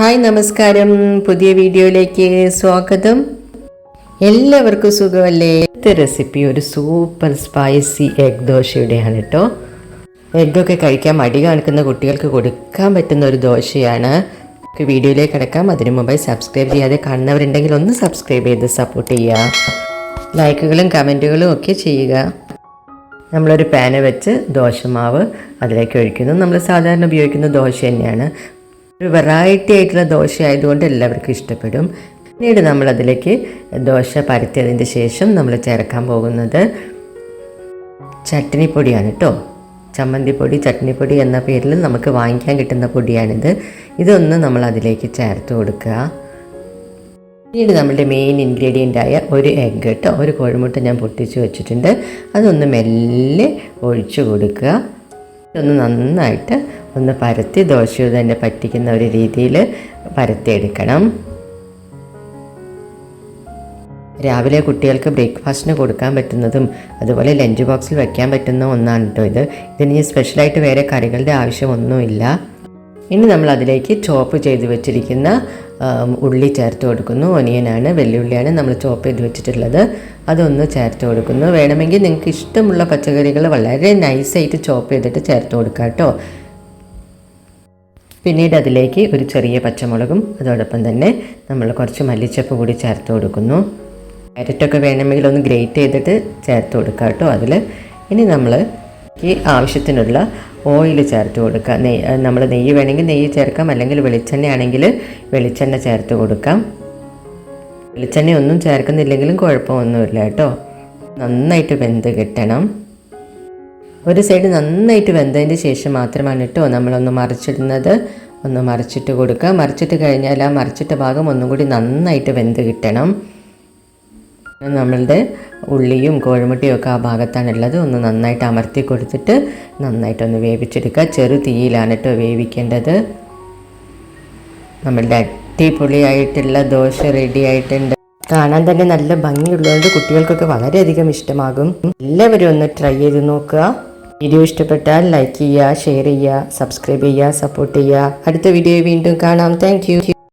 Hi നമസ്കാരം. പുതിയ വീഡിയോയിലേക്ക് സ്വാഗതം. എല്ലാവർക്കും സുഖമല്ലേ? ഇത്തെ റെസിപ്പി ഒരു സൂപ്പർ സ്പൈസി എഗ് ദോശയുടെയാണ് കേട്ടോ. എഗ്ഗൊക്കെ കഴിക്കാൻ മടി കാണിക്കുന്ന കുട്ടികൾക്ക് കൊടുക്കാൻ പറ്റുന്ന ഒരു ദോശയാണ്. വീഡിയോയിലേക്ക് കിടക്കാം. അതിനു മുമ്പായി സബ്സ്ക്രൈബ് ചെയ്യാതെ കാണുന്നവരുണ്ടെങ്കിൽ ഒന്ന് സബ്സ്ക്രൈബ് ചെയ്ത് സപ്പോർട്ട് ചെയ്യുക. ലൈക്കുകളും കമന്റുകളും ഒക്കെ ചെയ്യുക. നമ്മളൊരു പാന് വെച്ച് ദോശമാവ് അതിലേക്ക് ഒഴിക്കുന്നു. നമ്മൾ സാധാരണ ഉപയോഗിക്കുന്ന ദോശ തന്നെയാണ്. ഒരു വെറൈറ്റി ആയിട്ടുള്ള ദോശ ആയതുകൊണ്ട് എല്ലാവർക്കും ഇഷ്ടപ്പെടും. പിന്നീട് നമ്മൾ അതിലേക്ക് ദോശ പരത്തിയതിന്റെ ശേഷം നമ്മൾ ചേർക്കാൻ പോകുന്നത് ചട്നിപ്പൊടിയാണ് കേട്ടോ ചമ്മന്തിപ്പൊടി ചട്നിപ്പൊടി എന്ന പേരിൽ നമുക്ക് വാങ്ങിക്കാൻ കിട്ടുന്ന പൊടിയാണിത്. ഇതൊന്ന് നമ്മൾ അതിലേക്ക് ചേർത്ത് കൊടുക്കുക. പിന്നീട് നമ്മുടെ മെയിൻ ഇൻഗ്രീഡിയന്റായ ഒരു എഗ്ഗ് കേട്ടോ ഒരു കോഴിമുട്ട ഞാൻ പൊട്ടിച്ച് വെച്ചിട്ടുണ്ട്. അതൊന്ന് മെല്ലെ ഒഴിച്ചു കൊടുക്കുക. ഇതൊന്ന് നന്നായിട്ട് ഒന്ന് പരത്തി ദോശ തന്നെ പറ്റിക്കുന്ന ഒരു രീതിയിൽ പരത്തിയെടുക്കണം രാവിലെ കുട്ടികൾക്ക് ബ്രേക്ക്ഫാസ്റ്റിന് കൊടുക്കാൻ പറ്റുന്നതും അതുപോലെ ലഞ്ച് ബോക്സിൽ വെക്കാൻ പറ്റുന്ന ഒന്നാണ് കേട്ടോ ഇത്. ഇതിന് സ്പെഷ്യലായിട്ട് വേറെ കറികളുടെ ആവശ്യമൊന്നുമില്ല. ഇനി നമ്മൾ അതിലേക്ക് ചോപ്പ് ചെയ്ത് വെച്ചിരിക്കുന്ന ഉള്ളി ചേർത്ത് കൊടുക്കുന്നു. ഒനിയനാണ് വെല്ലുള്ളിയാണ് നമ്മൾ ചോപ്പ് ചെയ്ത് വെച്ചിട്ടുള്ളത്. അതൊന്ന് ചേർത്ത് കൊടുക്കുന്നു. വേണമെങ്കിൽ നിങ്ങൾക്ക് ഇഷ്ടമുള്ള പച്ചക്കറികൾ വളരെ നൈസായിട്ട് ചോപ്പ് ചെയ്തിട്ട് ചേർത്ത് കൊടുക്കാം കേട്ടോ പിന്നീട് അതിലേക്ക് ഒരു ചെറിയ പച്ചമുളകും അതോടൊപ്പം തന്നെ നമ്മൾ കുറച്ച് മല്ലിച്ചപ്പ് കൂടി ചേർത്ത് കൊടുക്കുന്നു. ക്യാരറ്റൊക്കെ വേണമെങ്കിൽ ഒന്ന് ഗ്രേറ്റ് ചെയ്തിട്ട് ചേർത്ത് കൊടുക്കുക കേട്ടോ അതിൽ ഇനി നമ്മൾ ഈ ആവശ്യത്തിനുള്ള ഓയിൽ ചേർത്ത് കൊടുക്കുക നെയ്യ് നമ്മൾ നെയ്യ് വേണമെങ്കിൽ നെയ്യ് ചേർക്കാം അല്ലെങ്കിൽ വെളിച്ചെണ്ണ ആണെങ്കിൽ വെളിച്ചെണ്ണ ചേർത്ത് കൊടുക്കാം. വെളിച്ചെണ്ണ ഒന്നും ചേർക്കുന്നില്ലെങ്കിലും കുഴപ്പമൊന്നുമില്ല കേട്ടോ. നന്നായിട്ട് വെന്ത് കിട്ടണം. ഒരു സൈഡ് നന്നായിട്ട് വെന്തതിന് ശേഷം മാത്രമാണ് കേട്ടോ നമ്മളൊന്ന് മറിച്ചിടുന്നത്. ഒന്ന് മറിച്ചിട്ട് കൊടുക്കുക. മറിച്ചിട്ട് കഴിഞ്ഞാൽ ആ മറിച്ചിട്ട ഭാഗം ഒന്നും കൂടി നന്നായിട്ട് വെന്ത് കിട്ടണം. നമ്മളുടെ ഉള്ളിയും കോഴിമുട്ടയും ഒക്കെ ആ ഭാഗത്താണുള്ളത് ഒന്ന് നന്നായിട്ട് അമർത്തി കൊടുത്തിട്ട് നന്നായിട്ടൊന്ന് വേവിച്ചെടുക്കുക. ചെറു തീയിലാണ് കേട്ടോ വേവിക്കേണ്ടത്. നമ്മളുടെ അടിപൊളിയായിട്ടുള്ള ദോശ റെഡി ആയിട്ടുണ്ട്. കാണാൻ തന്നെ നല്ല ഭംഗിയുള്ളതുകൊണ്ട് കുട്ടികൾക്കൊക്കെ വളരെയധികം ഇഷ്ടമാകും. എല്ലാവരും ഒന്ന് ട്രൈ ചെയ്ത് നോക്കുക. വീഡിയോ ഇഷ്ടപ്പെട്ടാൽ ലൈക്ക് ചെയ്യുക ഷെയർ ചെയ്യുക സബ്സ്ക്രൈബ് ചെയ്യുക സപ്പോർട്ട് ചെയ്യുക. അടുത്ത വീഡിയോ വീണ്ടും കാണാം. താങ്ക്